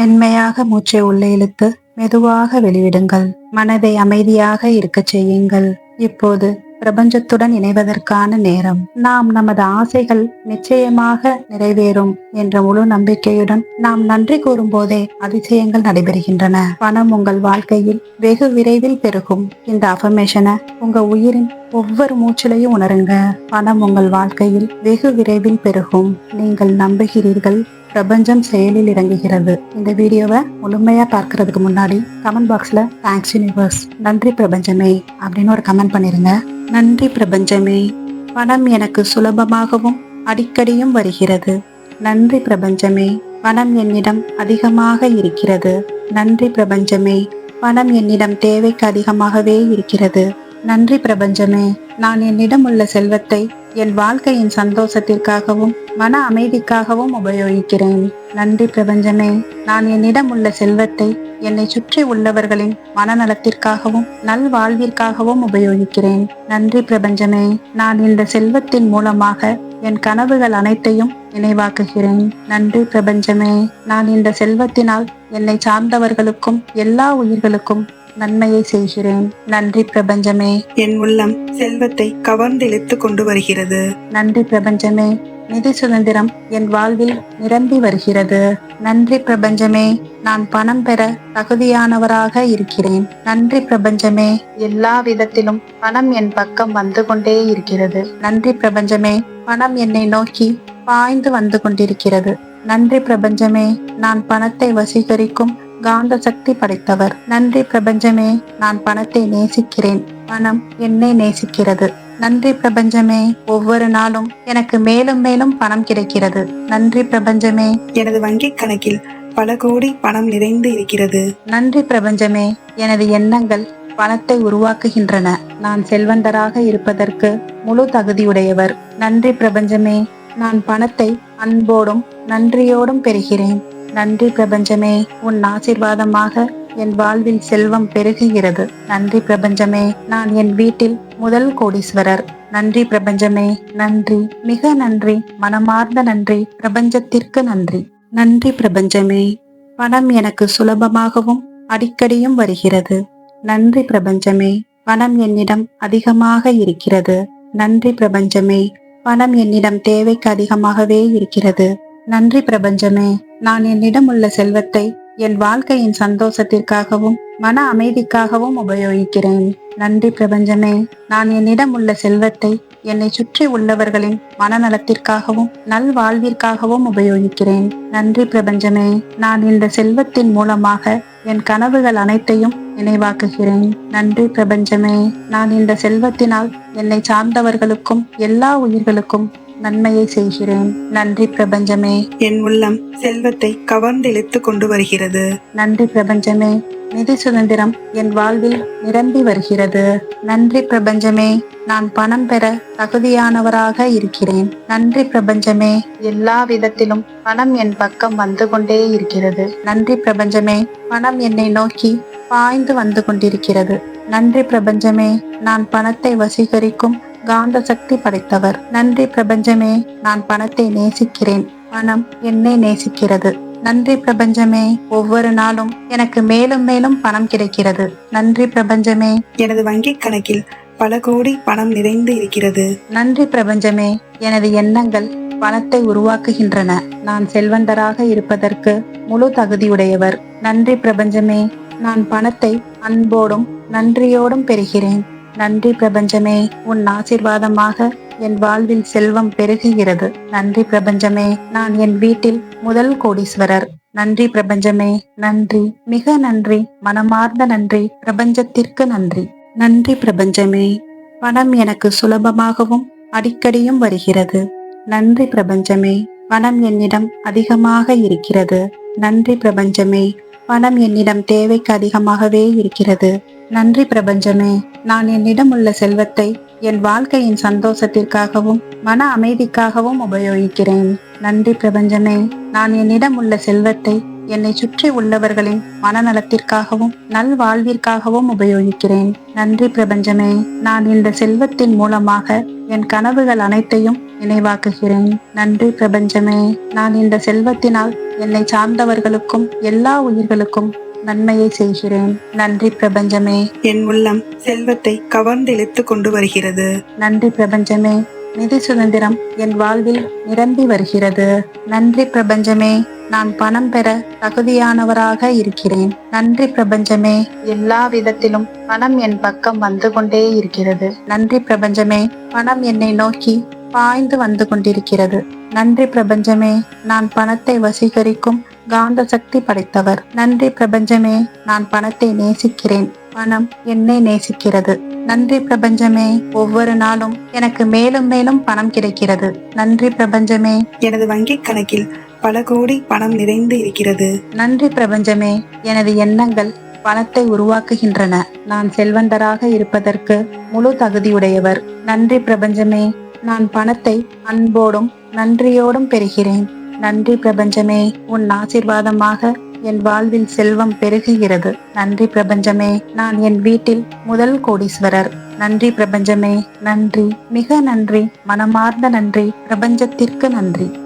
மென்மையாக மூச்சை உள்ளே இழுத்து மெதுவாக வெளிவிடுங்கள். மனதை அமைதியாக இருக்கச் செய்யுங்கள். இப்போது பிரபஞ்சத்துடன் இணைவதற்கான நேரம். நாம் நமது ஆசைகள் நிச்சயமாக நிறைவேறும் என்ற முழு நம்பிக்கையுடன் நாம் நன்றி கூறும் போதே அதிசயங்கள் நடைபெறுகின்றன. பணம் உங்கள் வாழ்க்கையில் வெகு விரைவில் பெருகும். இந்த அஃபர்மேஷனை உங்க உயிரின் ஒவ்வொரு மூச்சிலையும் உணருங்க. பணம் உங்கள் வாழ்க்கையில் வெகு விரைவில் பெருகும். நீங்கள் நம்புகிறீர்கள் பிரபஞ்சம் செயலில் இறங்குகிறது. இந்த வீடியோவை முழுமையா பார்க்கறதுக்கு முன்னாடி கமெண்ட் பாக்ஸ்ல தேங்க்ஸ் யூனிவர்ஸ் நன்றி பிரபஞ்சமே அப்படின்னு ஒரு கமெண்ட் பண்ணிருங்க. நன்றி பிரபஞ்சமே. பணம் எனக்கு சுலபமாகவும் அடிக்கடியும் வருகிறது. நன்றி பிரபஞ்சமே. பணம் என்னிடம் அதிகமாக இருக்கிறது. நன்றி பிரபஞ்சமே. பணம் என்னிடம் தேவைக்கு அதிகமாகவே இருக்கிறது. நன்றி பிரபஞ்சமே. நான் என்னிடம் உள்ள செல்வத்தை என் வாழ்க்கையின் சந்தோஷத்திற்காகவும் மன அமைதிக்காகவும் உபயோகிக்கிறேன். நன்றி பிரபஞ்சமே. நான் என்னிடம் உள்ள செல்வத்தை என்னை சுற்றி உள்ளவர்களின் மனநலத்திற்காகவும் நல்வாழ்விற்காகவும் உபயோகிக்கிறேன். நன்றி பிரபஞ்சமே. நான் இந்த செல்வத்தின் மூலமாக என் கனவுகள் அனைத்தையும் நினைவாக்குகிறேன். நன்றி பிரபஞ்சமே. நான் இந்த செல்வத்தினால் என்னை சார்ந்தவர்களுக்கும் எல்லா உயிர்களுக்கும் நன்மையை செய்கிறேன். நன்றி பிரபஞ்சமே. என் உள்ளம் செல்வத்தை கவர்ந்து இழுத்து கொண்டு வருகிறது. நன்றி பிரபஞ்சமே. நிதி சுதந்திரம் என் வாழ்வில் நிரம்பி வருகிறது. நன்றி பிரபஞ்சமே. நான் பணம் பெற தகுதியானவராக இருக்கிறேன். நன்றி பிரபஞ்சமே. எல்லா விதத்திலும் பணம் என் பக்கம் வந்து கொண்டே இருக்கிறது. நன்றி பிரபஞ்சமே. பணம் என்னை நோக்கி பாய்ந்து வந்து கொண்டிருக்கிறது. நன்றி பிரபஞ்சமே. நான் பணத்தை வசீகரிக்கும் காந்த சக்தி படைத்தவர். நன்றி பிரபஞ்சமே நான் பணத்தை நேசிக்கிறேன். பணம் என்னை நேசிக்கிறது. நன்றி பிரபஞ்சமே ஒவ்வொரு நாளும் எனக்கு மேலும் மேலும் பணம் கிடைக்கிறது. நன்றி பிரபஞ்சமே. எனது வங்கிக் கணக்கில் பல கோடி பணம் நிறைந்து இருக்கிறது. நன்றி பிரபஞ்சமே எனது எண்ணங்கள் பணத்தை உருவாக்குகின்றன. நான் செல்வந்தராக இருப்பதற்கு முழு தகுதியுடையவர். நன்றி பிரபஞ்சமே நான் பணத்தை அன்போடும் நன்றியோடும் பெறுகிறேன். நன்றி பிரபஞ்சமே உன் ஆசிர்வாதமாக என் வாழ்வில் செல்வம் பெருகுகிறது. நன்றி பிரபஞ்சமே நான் என் வீட்டில் முதல் கோடீஸ்வரர். நன்றி பிரபஞ்சமே நன்றி மிக நன்றி மனமார்ந்த நன்றி பிரபஞ்சத்திற்கு நன்றி. நன்றி பிரபஞ்சமே பணம் எனக்கு சுலபமாகவும் அடிக்கடியும் வருகிறது. நன்றி பிரபஞ்சமே பணம் என்னிடம் அதிகமாக இருக்கிறது. நன்றி பிரபஞ்சமே பணம் என்னிடம் தேவைக்கு அதிகமாகவே இருக்கிறது. நன்றி பிரபஞ்சமே நான் என்னிடம் உள்ள செல்வத்தை என் வாழ்க்கையின் சந்தோஷத்திற்காகவும் மன அமைதிக்காகவும் உபயோகிக்கிறேன். நன்றி பிரபஞ்சமே நான் என்னிடம் உள்ள செல்வத்தை என்னை சுற்றி உள்ளவர்களின் மனநலத்திற்காகவும் நல்வாழ்விற்காகவும் உபயோகிக்கிறேன். நன்றி பிரபஞ்சமே நான் இந்த செல்வத்தின் மூலமாக என் கனவுகள் அனைத்தையும் நினைவாக்குகிறேன். நன்றி பிரபஞ்சமே நான் இந்த செல்வத்தினால் என்னை சார்ந்தவர்களுக்கும் எல்லா உயிர்களுக்கும் நன்மையை செய்கிறேன். நன்றி பிரபஞ்சமே. என் உள்ளம் செல்வத்தை கவர்ந்து இழுத்து கொண்டு வருகிறது. நன்றி பிரபஞ்சமே. நிதி சுதந்திரம் என் வாழ்வில் நிரம்பி வருகிறது. நன்றி பிரபஞ்சமே. நான் பணம் பெற தகுதியானவராக இருக்கிறேன். நன்றி பிரபஞ்சமே. எல்லா விதத்திலும் பணம் என் பக்கம் வந்து கொண்டே இருக்கிறது. நன்றி பிரபஞ்சமே. பணம் என்னை நோக்கி பாய்ந்து வந்து கொண்டிருக்கிறது. நன்றி பிரபஞ்சமே. நான் பணத்தை வசீகரிக்கும் காந்த சக்தி படைத்தவர். நன்றி பிரபஞ்சமே நான் பணத்தை நேசிக்கிறேன். பணம் என்னை நேசிக்கிறது. நன்றி பிரபஞ்சமே ஒவ்வொரு நாளும் எனக்கு மேலும் மேலும் பணம் கிடைக்கிறது. நன்றி பிரபஞ்சமே எனது வங்கிக் கணக்கில் பல கோடி பணம் நிறைந்து இருக்கிறது. நன்றி பிரபஞ்சமே எனது எண்ணங்கள் பணத்தை உருவாக்குகின்றன. நான் செல்வந்தராக இருப்பதற்கு முழு தகுதியுடையவர். நன்றி பிரபஞ்சமே நான் பணத்தை அன்போடும் நன்றியோடும் பெறுகிறேன். நன்றி பிரபஞ்சமே உன் ஆசிர்வாதமாக என் வாழ்வில் செல்வம் பெருகுகிறது. நன்றி பிரபஞ்சமே நான் என் வீட்டில் முதல் கோடீஸ்வரர். நன்றி பிரபஞ்சமே நன்றி. மிக நன்றி. மனமார்ந்த நன்றி. பிரபஞ்சத்திற்கு நன்றி. நன்றி பிரபஞ்சமே. பணம் எனக்கு சுலபமாகவும் அடிக்கடியும் வருகிறது. நன்றி பிரபஞ்சமே. பணம் என்னிடம் அதிகமாக இருக்கிறது. நன்றி பிரபஞ்சமே. பணம் என்னிடம் தேவைக்கு அதிகமாகவே இருக்கிறது. நன்றி பிரபஞ்சமே நான் என்னிடம் உள்ள செல்வத்தை என் வாழ்க்கையின் சந்தோஷத்திற்காகவும் மன அமைதிக்காகவும் உபயோகிக்கிறேன். நன்றி பிரபஞ்சமே நான் என்னிடம் உள்ள செல்வத்தை என்னை சுற்றி உள்ளவர்களின் மனநலத்திற்காகவும் நல்வாழ்விற்காகவும் உபயோகிக்கிறேன். நன்றி பிரபஞ்சமே நான் இந்த செல்வத்தின் மூலமாக என் கனவுகள் அனைத்தையும் நினைவாக்குகிறேன். நன்றி பிரபஞ்சமே நான் இந்த செல்வத்தினால் என்னை சார்ந்தவர்களுக்கும் எல்லா உயிர்களுக்கும் நன்மையை செய்கிறேன். நன்றி பிரபஞ்சமே. என் உள்ளம் செல்வத்தை கவர்ந்து இழுத்து கொண்டு வருகிறது. நன்றி பிரபஞ்சமே. நிதி சுதந்திரம் என் வாழ்வில் நிரம்பி வருகிறது. நன்றி பிரபஞ்சமே. நான் பணம் பெற தகுதியானவராக இருக்கிறேன். நன்றி பிரபஞ்சமே. எல்லா விதத்திலும் பணம் என் பக்கம் வந்து கொண்டே இருக்கிறது. நன்றி பிரபஞ்சமே. பணம் என்னை நோக்கி பாய்ந்து வந்து கொண்டிருக்கிறது. நன்றி பிரபஞ்சமே நான் பணத்தை வசீகரிக்கும் காந்த சக்தி படைத்தவர். நன்றி பிரபஞ்சமே நான் பணத்தை நேசிக்கிறேன். பணம் என்னை நேசிக்கிறது. நன்றி பிரபஞ்சமே ஒவ்வொரு நாளும் எனக்கு மேலும் மேலும் பணம் கிடைக்கிறது. நன்றி பிரபஞ்சமே எனது வங்கிக் கணக்கில் பல கோடி பணம் நிறைந்து இருக்கிறது. நன்றி பிரபஞ்சமே எனது எண்ணங்கள் பணத்தை உருவாக்குகின்றன. நான் செல்வந்தராக இருப்பதற்கு முழு தகுதியுடையவர். நன்றி பிரபஞ்சமே நான் பணத்தை அன்போடும் நன்றியோடும் பெறுகிறேன். நன்றி பிரபஞ்சமே உன் ஆசிர்வாதமாக என் வாழ்வில் செல்வம் பெருகுகிறது. நன்றி பிரபஞ்சமே நான் என் வீட்டில் முதல் கோடீஸ்வரர். நன்றி பிரபஞ்சமே நன்றி மிக நன்றி மனமார்ந்த நன்றி பிரபஞ்சத்திற்கு நன்றி.